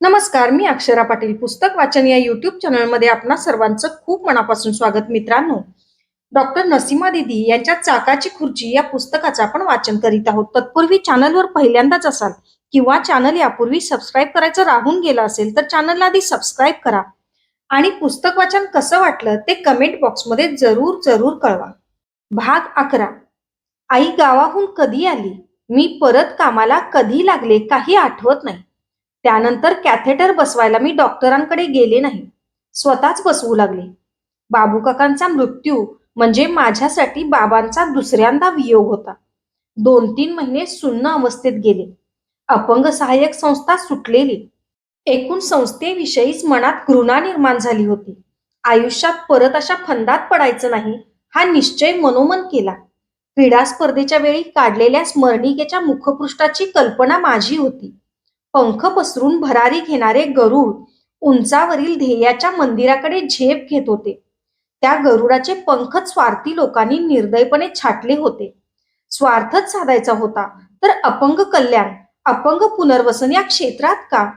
नमस्कार मी अक्षरा पाटील. पुस्तक वाचन या युट्यूब चॅनलमध्ये आपणा सर्वांचं खूप मनापासून स्वागत मित्रांनो. डॉक्टर नसीमा दिदी यांच्या चाकाची खुर्ची या पुस्तकाचं आपण वाचन करीत आहोत. तत्पूर्वी चॅनलवर पहिल्यांदाच असाल किंवा चॅनल यापूर्वी सबस्क्राईब करायचं राहून गेलं असेल तर चॅनलला आधी सबस्क्राईब करा. आणि पुस्तक वाचन कसं वाटलं ते कमेंट बॉक्समध्ये जरूर जरूर कळवा. भाग अकरा. आई गावाहून कधी आली? मी परत कामाला कधी लागले? काही आठवत नाही. त्यानंतर कॅथेटर बसवायला मी डॉक्टरांकडे गेले नाही. स्वतःच बसवू लागले. बाबू काकांचा मृत्यू म्हणजे माझ्यासाठी बाबांचा दुसऱ्यांदा वियोग होता. दोन तीन महिने सुन्न अवस्थेत गेले. अपंग सहाय्यक संस्था सुटलेली. एकूण संस्थेविषयीच मनात घृणा निर्माण झाली होती. आयुष्यात परत अशा फंदात पडायचं नाही हा निश्चय मनोमन केला. क्रीडा स्पर्धेच्या वेळी काढलेल्या स्मरणिकेच्या मुखपृष्ठाची कल्पना माझी होती. पंख पसरून भरारी घेणारे गरुड उंचावरील ध्येयाच्या मंदिराकडे झेप घेत होते. त्या गरुडाचे पंख स्वार्थी लोकांनी निर्दयपणे छाटले होते. स्वार्थच साधायचा होता. तर अपंग कल्याण अपंग पुनर्वसन या क्षेत्रात का?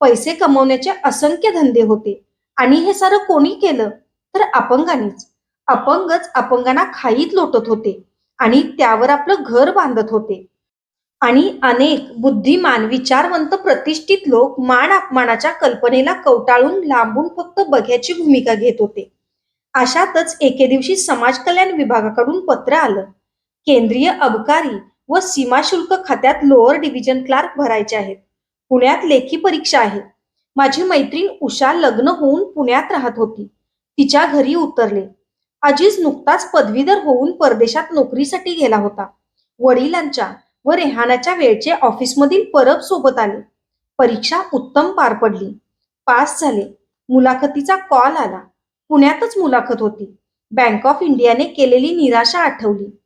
पैसे कमवण्याचे असंख्य धंदे होते. आणि हे सारं कोणी केलं? तर अपंगानेच. अपंगच अपंगांना खाईत लोटत होते. आणि त्यावर आपलं घर बांधत होते. आणि अनेक बुद्धिमान विचारवंत प्रतिष्ठित लोक मान अपमानाच्या कल्पनेला कवटाळून लांबून फक्त बघ्याची भूमिका घेत होते. अशातच एके दिवशी समाज कल्याण विभागाकडून पत्र आलं. केंद्रीय अबकारी व सीमा शुल्क खात्यात लोअर डिव्हिजन क्लार्क भरायचे आहेत. पुण्यात लेखी परीक्षा आहे. माझी मैत्रीण उषा लग्न होऊन पुण्यात राहत होती. तिच्या घरी उतरले. अजीज नुकताच पदवीधर होऊन परदेशात नोकरीसाठी गेला होता. वडिलांच्या व रेहानाच्या वेळचे ऑफिसमधील परब सोबत आले. परीक्षा उत्तम पार पडली. पास झाले. मुलाखतीचा कॉल आला. पुण्यातच मुलाखत होती. बँक ऑफ इंडियाने केलेली निराशा आठवली.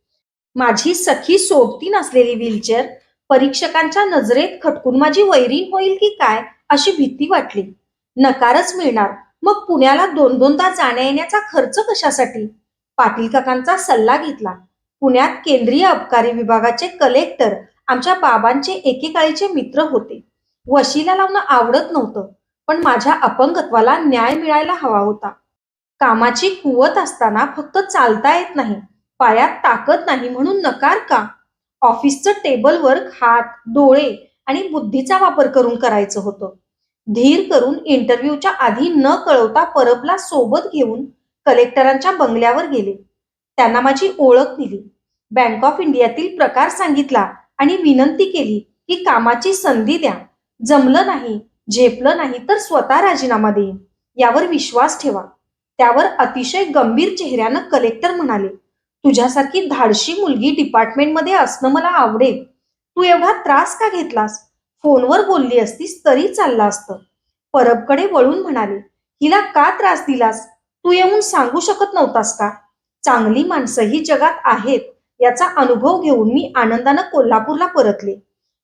माझी सखी सोबती नसलेली व्हीलचेअर परीक्षकांच्या नजरेत खटकून माझी वैरीण होईल की काय अशी भीती वाटली. नकारच मिळणार. मग पुण्याला दोन दोनदा जाण्या येण्याचा खर्च कशासाठी? पाटील काकांचा सल्ला घेतला. पुण्यात केंद्रीय अबकारी विभागाचे कलेक्टर आमच्या बाबांचे एकेकाळीचे मित्र होते. वशीला लावणं आवडत नव्हतं पण माझ्या अपंगत्वाला न्याय मिळायला हवा होता. कामाची कुवत असताना फक्त चालता येत नाही पायात ताकद नाही म्हणून नकार का? ऑफिसचं टेबल वर्क हात डोळे आणि बुद्धीचा वापर करून करायचं होतं. धीर करून इंटरव्ह्यूच्या आधी न कळवता परबला सोबत घेऊन कलेक्टरांच्या बंगल्यावर गेले. त्यांना माझी ओळख दिली. बँक ऑफ इंडियातील प्रकार सांगितला आणि विनंती केली की कामाची संधी द्या. जमलं नाही झेपलं नाही तर स्वतः राजीनामा देईन. यावर विश्वास ठेवा. त्यावर अतिशय गंभीर चेहऱ्यानं कलेक्टर म्हणाले तुझ्यासारखी धाडशी मुलगी डिपार्टमेंटमध्ये असणं मला आवडेल. तू एवढा त्रास का घेतलास? फोनवर बोलली असतीस तरी चाललं असतं. परबकडे वळून म्हणाले हिला का त्रास दिलास? तू येऊन सांगू शकत नव्हतास का? चांगली माणसं ही जगात आहेत याचा अनुभव घेऊन मी आनंदानं कोल्हापूरला परतले.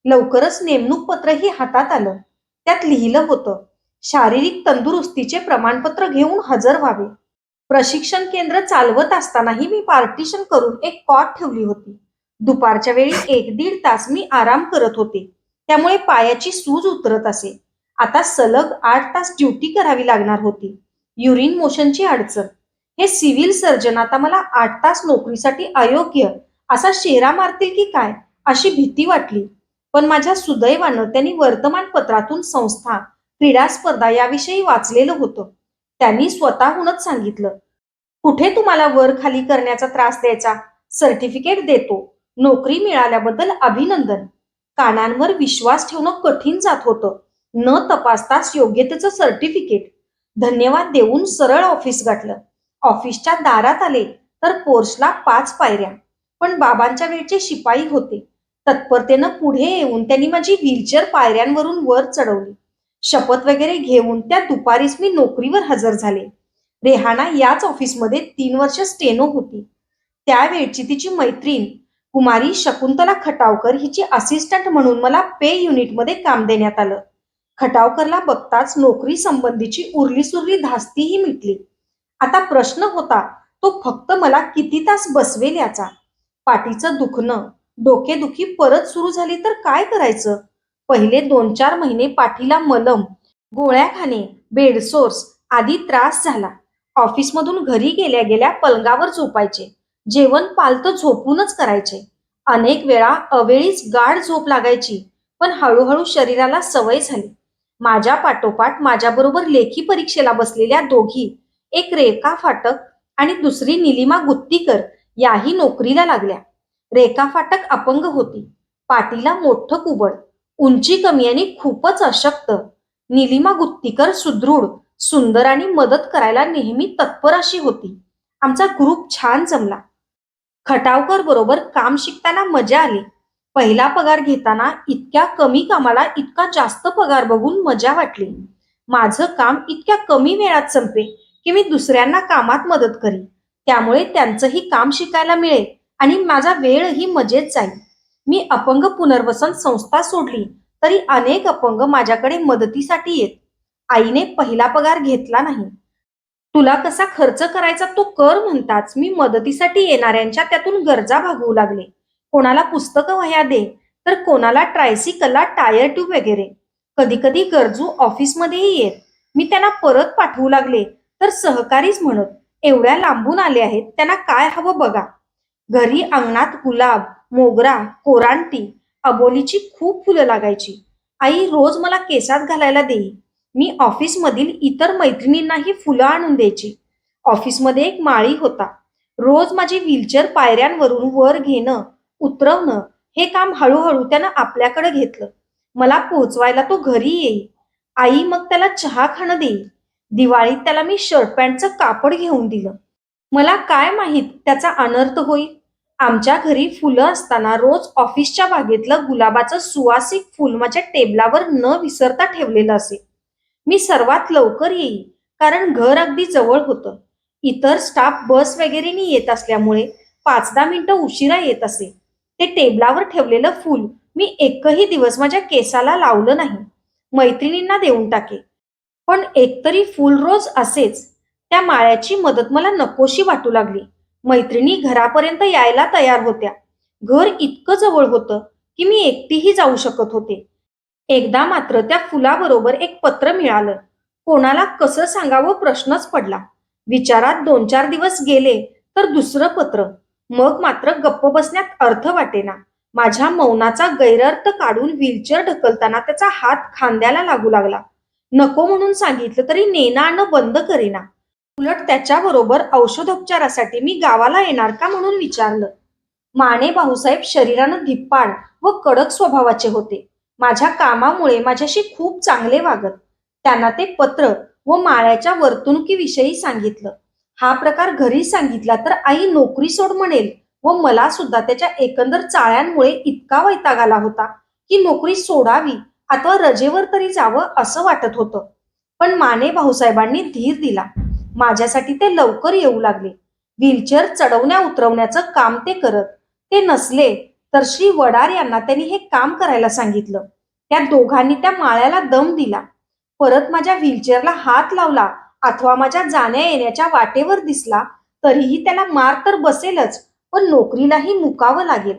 लवकरच नेमणूक पत्रही हातात आलं. त्यात लिहिलं होतं शारीरिक तंदुरुस्तीचे प्रमाणपत्र घेऊन हजर व्हावे. प्रशिक्षण केंद्र चालवत असतानाही मी पार्टिशन करून एक कॉट ठेवली होती. दुपारच्या वेळी एक दीड तास मी आराम करत होते. त्यामुळे पायाची सूज उतरत असे. आता सलग आठ तास ड्युटी करावी लागणार होती. युरिन मोशनची अडचण. हे सिव्हिल सर्जन आता मला आठ तास नोकरीसाठी अयोग्य असा शेरा मारतील की काय अशी भीती वाटली. पण माझ्या सुदैवानं त्यांनी वर्तमानपत्रातून संस्था क्रीडा स्पर्धा याविषयी वाचलेलं होतं. त्यांनी स्वतःहूनच सांगितलं कुठे तुम्हाला वर खाली करण्याचा त्रास द्यायचा? सर्टिफिकेट देतो. नोकरी मिळाल्याबद्दल अभिनंदन. कानांवर विश्वास ठेवणं कठीण जात होतं. न तपासताच योग्यतेचं सर्टिफिकेट. धन्यवाद देऊन सरळ ऑफिस गाठलं. ऑफिसच्या दारात आले तर कोर्सला पाच पायऱ्या. पण बाबांच्या वेळचे शिपाई होते. तत्परतेनं पुढे येऊन त्यांनी माझी व्हीलचेअर पायऱ्यांवरून वर चढवली. शपथ वगैरे घेऊन त्या दुपारीच मी नोकरीवर हजर झाले. रेहाना याच ऑफिसमध्ये तीन वर्ष स्टेनो होती. त्यावेळची तिची मैत्रीण कुमारी शकुंतला खटावकर हिची असिस्टंट म्हणून मला पे युनिटमध्ये काम देण्यात आलं. खटावकरला बघताच नोकरी संबंधीची उरली सुरली धास्तीही मिटली. आता प्रश्न होता तो फक्त मला किती तास बसवेल याचा? पाठीचं दुखणं डोकेदुखी परत सुरू झाली तर काय करायचं? पहिले दोन चार महिने पाठीला मलम गोळ्या खाणे बेडसोर्स आदी त्रास झाला. ऑफिसमधून घरी गेल्या गेल्या पलंगावर झोपायचे. जेवण पालतं झोपूनच करायचे. अनेक वेळा अवेळीच गाढ झोप लागायची पण हळूहळू शरीराला सवय झाली. माझ्या पाठोपाठ माझ्याबरोबर लेखी परीक्षेला बसलेल्या दोघी एक रेखा फाटक आणि दुसरी निलिमा गुत्तीकर याही नोकरीला लागल्या. रेखा फाटक अपंग होती. पाटीला मोठं कुबड उंची कमी आणि खूपच अशक्त. निलिमा गुत्तीकर सुदृढ सुंदर आणि मदत करायला नेहमी तत्पर अशी होती. आमचा ग्रुप छान जमला. खटावकर बरोबर काम शिकताना मजा आली. पहिला पगार घेताना इतक्या कमी कामाला इतका जास्त पगार बघून मजा वाटली. माझं काम इतक्या कमी वेळात संपे. की मी दुसऱ्यांना कामात मदत करी त्यामुळे त्यांचंही काम शिकायला मिळेल आणि माझा वेळही मजेत जाईल. मी अपंग पुनर्वसन संस्था सोडली तरी अनेक अपंग माझ्याकडे मदतीसाठी येत. आईने पहिला पगार घेतला नाही. तुला कसा खर्च करायचा तो कर म्हणताच मी मदतीसाठी येणाऱ्यांच्या त्यातून गरजा भागवू लागले. कोणाला पुस्तकं वह्या दे तर कोणाला ट्रायसिकलला टायर ट्यूब वगैरे. कधी कधी गरजू ऑफिसमध्येही येत. मी त्यांना परत पाठवू लागले तर सहकारीच म्हणत एवढ्या लांबून आले आहेत त्यांना काय हवं बघा. घरी अंगणात गुलाब मोगरा कोरांटी अबोलीची खूप फुलं लागायची. आई रोज मला केसात घालायला देई. मी ऑफिसमधील इतर मैत्रिणींनाही फुलं आणून द्यायची. ऑफिसमध्ये एक माळी होता. रोज माझी व्हीलचेअर पायऱ्यांवरून वर घेणं उतरवणं हे काम हळूहळू त्यानं आपल्याकडे घेतलं. मला पोहोचवायला तो घरी येईल आई मग त्याला चहा खाणं देईल दिवाळीत त्याला मी शर्ट पॅन्टचं कापड घेऊन दिलं. मला काय माहीत त्याचा अनर्थ होईल? आमच्या घरी फुलं असताना रोज ऑफिसच्या बागेतलं गुलाबाचं सुवासिक फुल माझ्या टेबलावर न विसरता ठेवलेलं असे. मी सर्वात लवकर येईल कारण घर अगदी जवळ होतं. इतर स्टाफ बस वगैरेनी येत असल्यामुळे पाच दहा मिनिटं उशिरा येत असे. ते टेबलावर ठेवलेलं फूल मी एकही दिवस माझ्या केसाला लावलं नाही. मैत्रिणींना देऊन टाके. पण एकतरी फूल रोज असेच. त्या माळ्याची मदत मला नकोशी वाटू लागली. मैत्रिणी घरापर्यंत यायला तयार होत्या. घर इतकं जवळ होतं की मी एकटीही जाऊ शकत होते. एकदा मात्र त्या फुलाबरोबर एक पत्र मिळालं. कोणाला कसं सांगावं प्रश्नच पडला. विचारात दोन चार दिवस गेले तर दुसरं पत्र. मग मात्र गप्प बसण्यात अर्थ वाटेना. माझ्या मौनाचा गैरअर्थ काढून व्हीलचेअर ढकलताना त्याचा हात खांद्याला लागू लागला. नको म्हणून सांगितलं तरी नेणं आणणं बंद करेना. उलट त्याच्याबरोबर औषधोपचारासाठी मी गावाला येणार का म्हणून विचारलं. माने भाऊसाहेब शरीरानं धिप्पाड व कडक स्वभावाचे होते. माझ्या कामामुळे माझ्याशी खूप चांगले वागत. त्यांना ते पत्र व माळ्याच्या वर्तणुकीविषयी सांगितलं. हा प्रकार घरी सांगितला तर आई नोकरी सोड म्हणेल व मला सुद्धा त्याच्या एकंदर चाळ्यांमुळे इतका वैताग आला होता की नोकरी सोडावी अथवा रजेवर तरी जावं असं वाटत होतं. पण माने भाऊसाहेबांनी धीर दिला. माझ्यासाठी ते लवकर येऊ लागले. व्हीलचेअर चढवण्या उतरवण्याचं काम ते करत. ते नसले तर श्री वडार यांना त्यांनी हे काम करायला सांगितलं. त्या दोघांनी त्या माळ्याला दम दिला. परत माझ्या व्हीलचेअरला हात लावला अथवा माझ्या जाण्या येण्याच्या वाटेवर दिसला तरीही त्याला मार तर बसेलच पण नोकरीलाही मुकावं लागेल.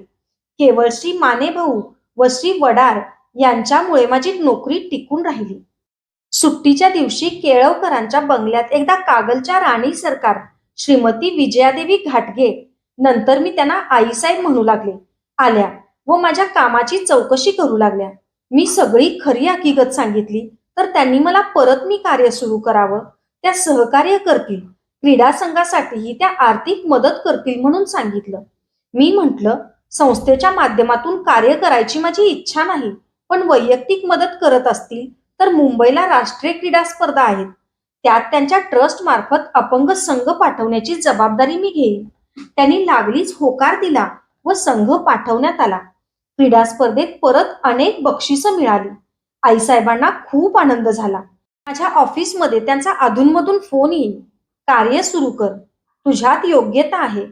केवळ श्री माने भाऊ व श्री वडार यांच्यामुळे माझी नोकरी टिकून राहिली. सुट्टीच्या दिवशी केळवकरांच्या बंगल्यात एकदा कागलच्या राणी सरकार श्रीमती विजयादेवी घाटगे नंतर मी त्यांना आईसाहेब म्हणू लागले. आल्या व माझ्या कामाची चौकशी करू लागल्या. मी सगळी खरी हकीकत सांगितली तर त्यांनी मला परत मी कार्य सुरू करावं त्या सहकार्य करतील क्रीडा संघासाठीही त्या आर्थिक मदत करतील म्हणून सांगितलं. मी म्हटलं संस्थेच्या माध्यमातून कार्य करायची माझी इच्छा नाही पण वैयक्तिक मदत करत असतील तर मुंबईला राष्ट्रीय क्रीडा स्पर्धा आहेत. त्यात त्यांच्या ट्रस्ट मार्फत अपंग संघ पाठवण्याची जबाबदारी मी घेईन. त्यांनी लागलीच होकार दिला व संघ पाठवण्यात आला. क्रीडा स्पर्धेत परत अनेक बक्षिसं मिळाली. आईसाहेबांना खूप आनंद झाला. माझ्या ऑफिसमध्ये त्यांचा अधूनमधून फोन येईल. कार्य सुरू कर. तुझ्यात योग्यता आहे.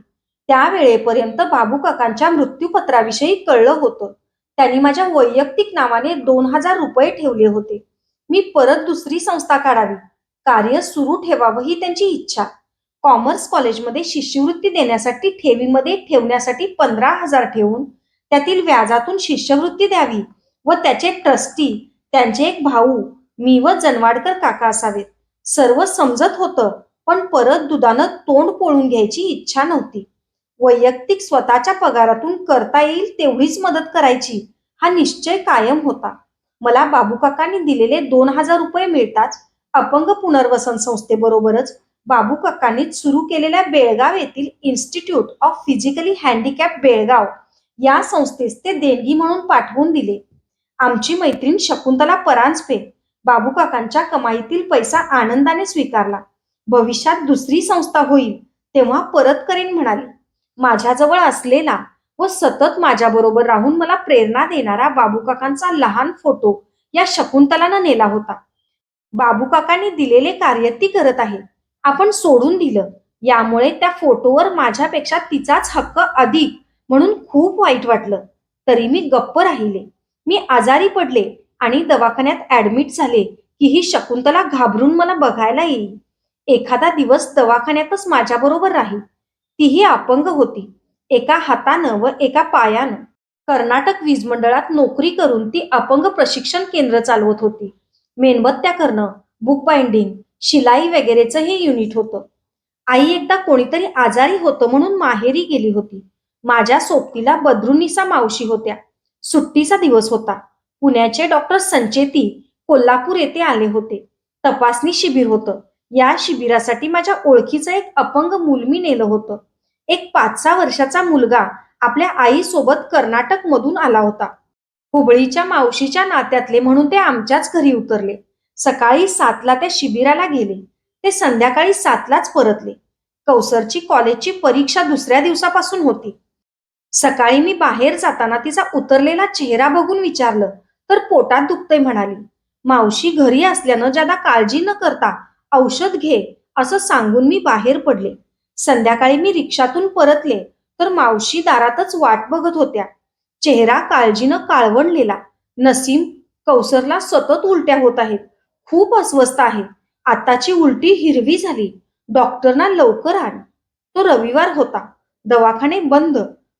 त्या वेळेपर्यंत बाबू काकांच्या मृत्यूपत्राविषयी कळलं होतं. त्यांनी माझ्या वैयक्तिक नावाने दोन हजार रुपये ठेवले होते. मी परत दुसरी संस्था काढावी. कार्य सुरू ठेवावं ही त्यांची इच्छा. कॉमर्स कॉलेजमध्ये शिष्यवृत्ती देण्यासाठी ठेवीमध्ये ठेवण्यासाठी पंधरा हजार ठेवून त्यातील व्याजातून शिष्यवृत्ती द्यावी व त्याचे ट्रस्टी त्यांचे एक भाऊ मी व जनवाडकर काका असावेत. सर्व समजत होतं पण परत दुधानं तोंड पोळून घ्यायची इच्छा नव्हती. वैयक्तिक स्वतःच्या पगारातून करता येईल तेवढीच मदत करायची. हा निश्चय कायम होता. मला बाबू काकांनी दिलेले दोन हजार रुपये मिळताच अपंग पुनर्वसन संस्थेबरोबरच बाबू काकांनी सुरू केलेल्या बेळगाव येथील institute of physically handicapped Belgaum या संस्थेस ते देणगी म्हणून पाठवून दिले. आमची मैत्रीण शकुंतला परांजपे बाबू काकांच्या कमाईतील पैसा आनंदाने स्वीकारला. भविष्यात दुसरी संस्था होईल तेव्हा परत करेन म्हणाली. माझ्याजवळ असलेला व सतत माझ्याबरोबर राहून मला प्रेरणा देणारा बाबू काकांचा लहान फोटो या शकुंतलानं नेला होता. बाबू काकांनी दिलेले कार्य ती करत आहे. आपण सोडून दिलं. यामुळे त्या फोटोवर माझ्यापेक्षा तिचाच हक्क अधिक म्हणून खूप वाईट वाटलं. तरी मी गप्प राहिले. मी आजारी पडले आणि दवाखान्यात ऍडमिट झाले की ही शकुंतला घाबरून मला बघायला येईल. एखादा दिवस दवाखान्यातच माझ्याबरोबर राहील. तीही अपंग होती. एका हातानं व एका पायानं कर्नाटक वीज मंडळात नोकरी करून ती अपंग प्रशिक्षण केंद्र चालवत होती. मेणबत्त्या करणं बुक बाइंडिंग शिलाई वगैरेचं हे युनिट होतं. आई एकदा कोणीतरी आजारी होतं म्हणून माहेरी गेली होती. माझ्या सोबतीला बद्रुनिसा मावशी होत्या. सुट्टीचा दिवस होता. पुण्याचे डॉक्टर संचेती कोल्हापूर येथे आले होते. तपासणी शिबिर होतं. या शिबिरासाठी माझ्या ओळखीचं एक अपंग मूल मी नेलं होतं. एक पाच सहा वर्षाचा मुलगा आपल्या आईसोबत कर्नाटक मधून आला होता. हुबळीच्या मावशीच्या नात्यातले म्हणून ते आमच्याच घरी उतरले. सकाळी सातला त्या शिबिराला गेले. ते संध्याकाळी सातलाच परतले. कौसरची कॉलेजची परीक्षा दुसऱ्या दिवसापासून होती. सकाळी मी बाहेर जाताना तिचा उतरलेला चेहरा बघून विचारलं तर पोटात दुखतंय म्हणाली. मावशी घरी असल्यानं ज्यादा काळजी न करता औषध घे असं सांगून मी बाहेर पडले. संध्याकाळी मी रिक्षातून परतले तर मावशी दारातच वाट बघत होत्या. चेहरा काळजीनं काळवणलेला नसीम कौसरला सतत उलट्या होत आहेत. खूप अस्वस्थ आहे. आताची उलटी हिरवी झाली. डॉक्टरना लवकर आण. तो रविवार होता. दवाखाने बंद.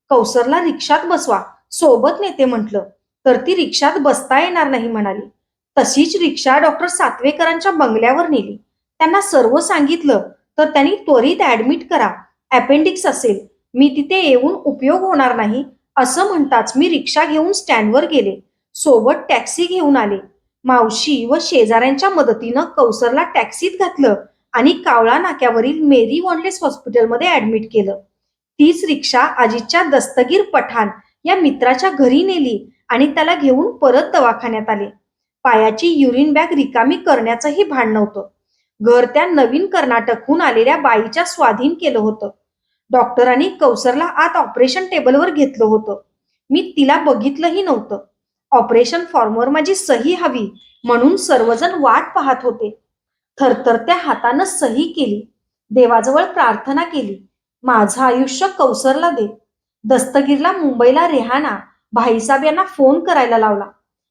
कौसरला रिक्षात बसवा. सोबत नेते म्हटलं. तर ती रिक्षात बसता येणार नाही म्हणाली. तशीच रिक्षा डॉक्टर सातवेकरांच्या बंगल्यावर नेली. त्यांना सर्व सांगितलं तर त्यांनी त्वरित ऍडमिट करा. अपेंडिक्स असेल. मी तिथे येऊन उपयोग होणार नाही असं म्हणताच मी रिक्षा घेऊन स्टँडवर गेले. सोबत टॅक्सी घेऊन आले. मावशी व शेजाऱ्यांच्या मदतीनं कौसरला टॅक्सीत घातलं आणि कावळा नाक्यावरील मेरी वॉनलेस हॉस्पिटलमध्ये ऍडमिट केलं. तीच रिक्षा अजितच्या दस्तगीर पठाण या मित्राच्या घरी नेली आणि त्याला घेऊन परत दवाखान्यात आले. पायाची युरिन बॅग रिकामी करण्याचंही भान नव्हतं. घर त्या नवीन कर्नाटकहून आलेल्या बाईच्या स्वाधीन केलं होतं. डॉक्टरांनी कौसरला आत ऑपरेशन टेबलवर घेतलं होतं. मी तिला बघितलंही नव्हतं. ऑपरेशन फॉर्मवर माझी सही हवी म्हणून सर्वजण वाट पाहत होते. थरथरत्या हातानं सही केली. देवाजवळ प्रार्थना केली. माझं आयुष्य कौसरला दे. दस्तगीरला मुंबईला रेहाना भाईसाहेब यांना फोन करायला लावला.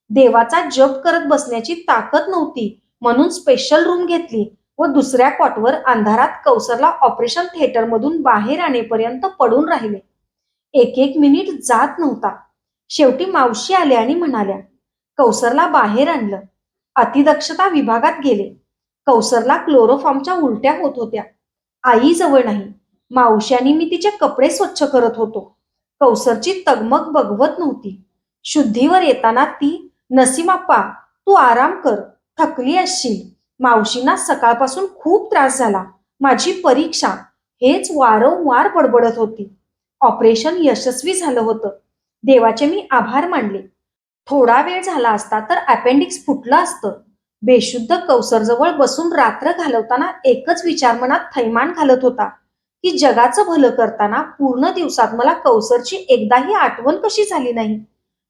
देवाचा जप करत बसण्याची ताकद नव्हती. म्हणून स्पेशल रूम घेतली व दुसऱ्या कॉटवर अंधारात कौसरला ऑपरेशन थिएटरमधून बाहेर आणेपर्यंत पडून राहिले. एक एक मिनिट जात नव्हता. शेवटी मावशी आल्या आणि म्हणाल्या कौसरला बाहेर आणलं. अतिदक्षता विभागात गेले. कौसरला क्लोरोफॉर्मच्या उलट्या होत होत्या. आई जवळ नाही. मावश्यानी मी तिचे कपडे स्वच्छ करत होतो. कौसरची तगमग बघवत नव्हती. शुद्धीवर येताना ती नसीमाप्पा तू आराम कर. थकली असशील. मावशींना सकाळपासून खूप त्रास झाला. माझी परीक्षा. हेच वारंवार बडबडत होती. ऑपरेशन यशस्वी झालं होतं. देवाचे मी आभार मानले. थोडा वेळ झाला असता तर अपेंडिक्स फुटलं असतं. बेशुद्ध कौसरजवळ बसून रात्र घालवताना एकच विचार मनात थैमान घालत होता की जगाचं भलं करताना पूर्ण दिवसात मला कौसरची एकदाही आठवण कशी झाली नाही?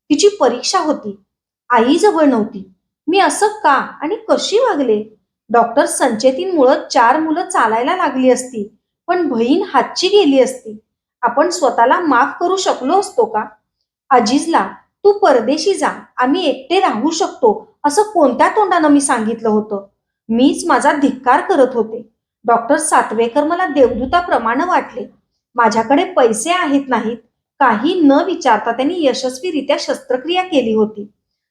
तिची परीक्षा होती. आई जवळ नव्हती. मी असं का आणि कशी वागले? डॉक्टर संचेतींमुळं चार मुलं चालायला लागली असती पण बहीण हातची गेली असती. आपण स्वतःला माफ करू शकलो असतो का? अजीजला तू परदेशी जा आम्ही एकटे राहू शकतो असं कोणत्या तोंडानं मी सांगितलं होतं? मीच माझा धिक्कार करत होते. डॉक्टर सातवेकर मला देवदूताप्रमाणे वाटले. माझ्याकडे पैसे आहेत नाहीत. काही न विचारता त्यांनी यशस्वीरित्या शस्त्रक्रिया केली होती.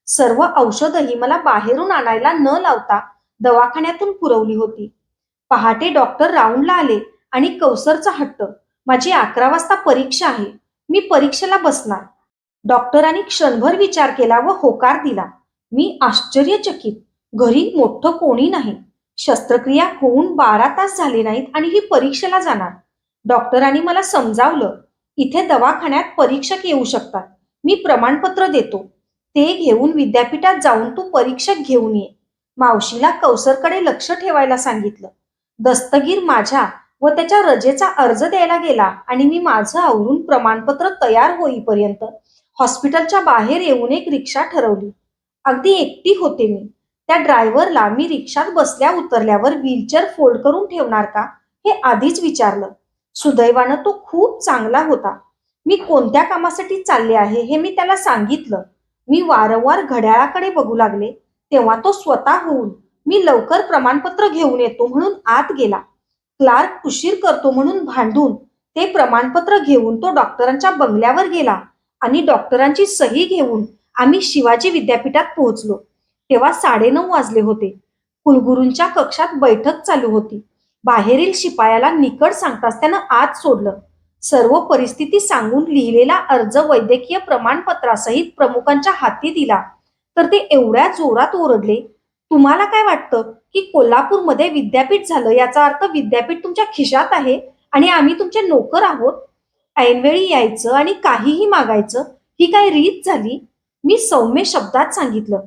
सर्व औषधही मला बाहेरून आणायला न लावता दवाखान्यातून पुरवली होती. पहाटे डॉक्टर राऊंडला आले आणि कौसरचा हट्ट माझी अकरा वाजता परीक्षा आहे मी परीक्षेला बसणार. डॉक्टरांनी क्षणभर विचार केला व होकार दिला. मी आश्चर्यचकित घरी मोठं कोणी नाही. शस्त्रक्रिया होऊन बारा तास झाले नाहीत आणि ही परीक्षेला जाणार. डॉक्टरांनी मला समजावलं इथे दवाखान्यात परीक्षक येऊ शकतात मी प्रमाणपत्र देतो. ते घेऊन विद्यापीठात जाऊन तू परीक्षक घेऊन ये. मावशीला कौसरकडे लक्ष ठेवायला सांगितलं. दस्तगीर माझ्या व त्याच्या रजेचा अर्ज द्यायला गेला आणि मी माझं आवरून प्रमाणपत्र तयार होईपर्यंत हॉस्पिटलच्या बाहेर येऊन एक रिक्षा ठरवली. अगदी एकटी होते मी. त्या ड्रायव्हरला मी रिक्षात बसल्या उतरल्यावर व्हीलचेअर फोल्ड करून ठेवणार का हे आधीच विचारलं. सुदैवानं तो खूप चांगला होता. मी कोणत्या कामासाठी चालले आहे हे मी त्याला सांगितलं. मी वारंवार घड्याळाकडे बघू लागले तेव्हा तो स्वतः होऊन मी लवकर प्रमाणपत्र घेऊन येतो म्हणून आत गेला. क्लार्क उशीर करतो म्हणून भांडून ते प्रमाणपत्र घेऊन तो डॉक्टरांच्या बंगल्यावर गेला आणि डॉक्टरांची सही घेऊन आम्ही शिवाजी विद्यापीठात पोहोचलो. तेव्हा साडेनऊ वाजले होते. कुलगुरूंच्या कक्षात बैठक चालू होती. बाहेरील शिपायाला निकड सांगताच त्यानं आत सोडलं. सर्व परिस्थिती सांगून लिहिलेला अर्ज वैद्यकीय प्रमाणपत्रासहित प्रमुखांच्या हाती दिला. तर ते एवढ्या जोरात ओरडले. तुम्हाला काय वाटतं की कोल्हापूरमध्ये विद्यापीठ झालं याचा अर्थ विद्यापीठ तुमच्या खिशात आहे आणि आम्ही तुमचे नोकर आहोत? ऐनवेळी यायचं आणि काहीही मागायचं ही काय रीत झाली? मी सौम्य शब्दात सांगितलं.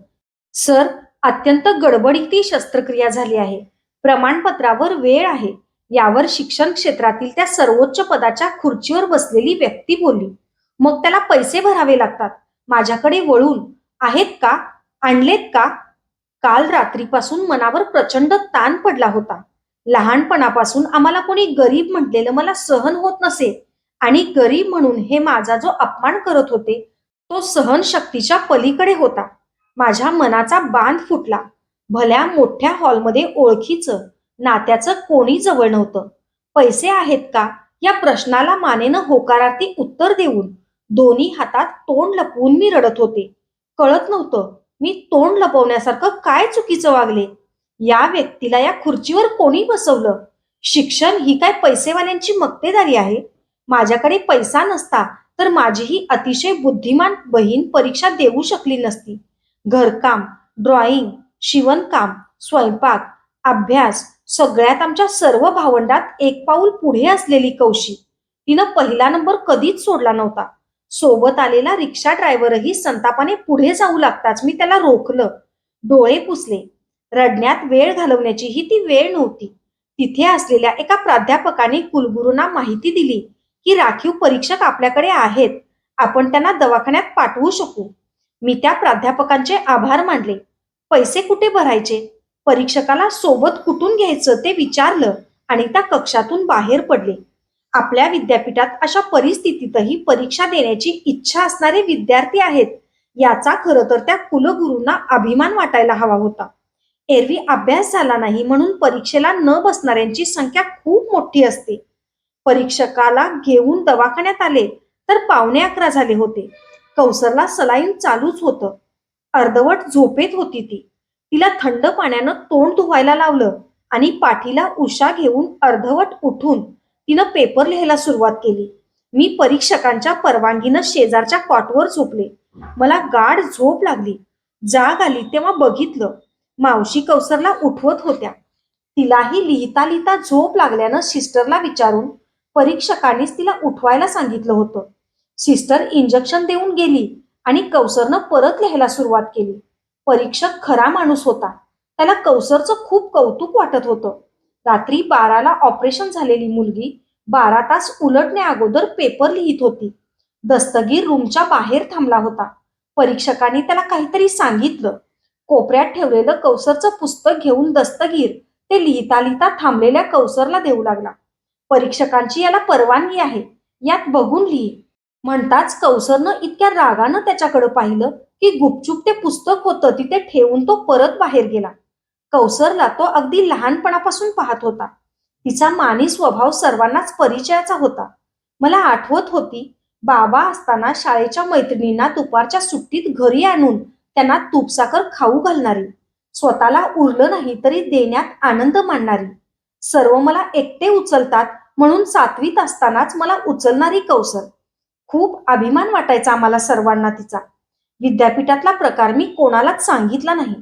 सर अत्यंत गडबडीत शस्त्रक्रिया झाली आहे. प्रमाणपत्रावर वेळ आहे. यावर शिक्षण क्षेत्रातील त्या सर्वोच्च पदाच्या खुर्चीवर बसलेली व्यक्ती बोलली मग त्याला पैसे भरावे लागतात? माझ्याकडे वळून आहेत का? आणलेत का? काल रात्रीपासून मनावर प्रचंड ताण पडला होता. लहानपणापासून आम्हाला कोणी गरीब म्हटलेलं मला सहन होत नसे आणि गरीब म्हणून हे माझा जो अपमान करत होते तो सहनशक्तीच्या पलीकडे होता. माझ्या मनाचा बांध फुटला. भल्या मोठ्या हॉलमध्ये ओळखीचं नात्याचं कोणी जवळ नव्हतं. पैसे आहेत का? या प्रश्नाला मानेनं होकारार्थी उत्तर देऊन दोन्ही हातात तोंड लपवून मी रडत होते. कळत नव्हतं मी तोंड लपवण्यासारखं काय चुकीचं वागले? या व्यक्तीला या खुर्चीवर कोणी बसवलं? शिक्षण ही काय पैसेवाल्यांची मक्तेदारी आहे? माझ्याकडे पैसा नसता तर माझी ही अतिशय बुद्धिमान बहीण परीक्षा देऊ शकली नसती. घरकाम ड्रॉइंग शिवणकाम स्वयंपाक अभ्यास सगळ्यात आमच्या सर्व भावंडात एक पाऊल पुढे असलेली कौशी. तिनं पहिला नंबर कधीच सोडला नव्हता. सोबत आलेला रिक्षा ड्रायव्हरही संतापाने पुढे जाऊ लागताच मी त्याला रोखलं. डोळे पुसले. रडण्यात वेळ घालवण्याची ही ती वेळ नव्हती. तिथे असलेल्या एका प्राध्यापकाने कुलगुरूंना माहिती दिली की राखीव परीक्षक आपल्याकडे आहेत. आपण त्यांना दवाखान्यात पाठवू शकू. मी त्या प्राध्यापकांचे आभार मानले. पैसे कुठे भरायचे? परीक्षकाला सोबत कुठून घ्यायचं ते विचारलं आणि त्या कक्षातून बाहेर पडले. आपल्या विद्यापीठात अशा परिस्थितीतही परीक्षा देण्याची इच्छा असणारे विद्यार्थी आहेत याचा खरं तर त्या कुलगुरूंना अभिमान वाटायला हवा होता. एरवी अभ्यास झाला नाही म्हणून परीक्षेला न बसणाऱ्यांची संख्या खूप मोठी असते. परीक्षकाला घेऊन दवाखान्यात आले तर पावणे अकरा झाले होते. कौसरला सलाईन चालूच होतं. अर्धवट झोपेत होती ती. तिला थंड पाण्यानं तोंड धुवायला लावलं आणि पाठीला उषा घेऊन अर्धवट उठून तिनं पेपर लिहायला सुरुवात केली. मी परीक्षकांच्या परवानगीनं शेजारच्या कॉटवर झोपले. मला गाढ झोप लागली. जाग आली तेव्हा बघितलं मावशी कौसरला उठवत होत्या. तिलाही लिहिता लिहिता झोप लागल्यानं सिस्टरला विचारून परीक्षकांनीच तिला उठवायला सांगितलं होतं. सिस्टर इंजेक्शन देऊन गेली आणि कौसरनं परत लिहायला सुरुवात केली. परीक्षक खरा माणूस होता. त्याला कौसरचं खूप कौतुक वाटत होतं. रात्री बाराला ऑपरेशन झालेली मुलगी बारा तास उलटण्या अगोदर पेपर लिहित होती. दस्तगीर रूमच्या बाहेर थांबला होता. परीक्षकांनी त्याला काहीतरी सांगितलं. कोपऱ्यात ठेवलेलं कौसरचं पुस्तक घेऊन दस्तगीर ते लिहिता लिहिता थांबलेल्या कौसरला देऊ लागला. परीक्षकांची याला परवानगी आहे. यात बघून लिही. म्हणताच कौसरनं इतक्या रागानं त्याच्याकडे पाहिलं की गुपचूप ते पुस्तक होतं तिथे ठेवून तो परत बाहेर गेला. कौसरला तो अगदी लहानपणापासून पाहत होता. तिचा मानी स्वभाव सर्वांनाच परिचयाचा होता. मला आठवत होती बाबा असताना शाळेच्या मैत्रिणींना दुपारच्या सुट्टीत घरी आणून त्यांना तुपसाकर खाऊ घालणारी स्वतःला उरलं नाही तरी देण्यात आनंद मानणारी सर्व मला एकटे उचलतात म्हणून सातवीत असतानाच मला उचलणारी कौसर. खूप अभिमान वाटायचा आम्हाला सर्वांना तिचा. विद्यापीठातला प्रकार मी कोणालाच सांगितला नाही.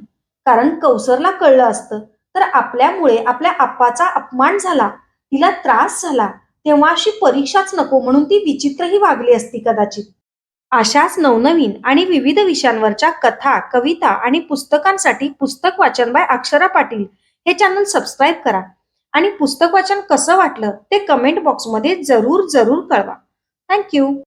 कारण कौसरला कळलं असतं तर आपल्यामुळे आपल्या आप्पाचा अपमान झाला तिला त्रास झाला तेव्हा अशी परीक्षाच नको म्हणून ती विचित्रही वागली असती कदाचित. अशाच नवनवीन आणि विविध विषयांवरच्या कथा कविता आणि पुस्तकांसाठी पुस्तक वाचन बाय अक्षरा पाटील हे चॅनल सबस्क्राईब करा. आणि पुस्तक वाचन कसं वाटलं ते कमेंट बॉक्समध्ये जरूर जरूर कळवा. थँक्यू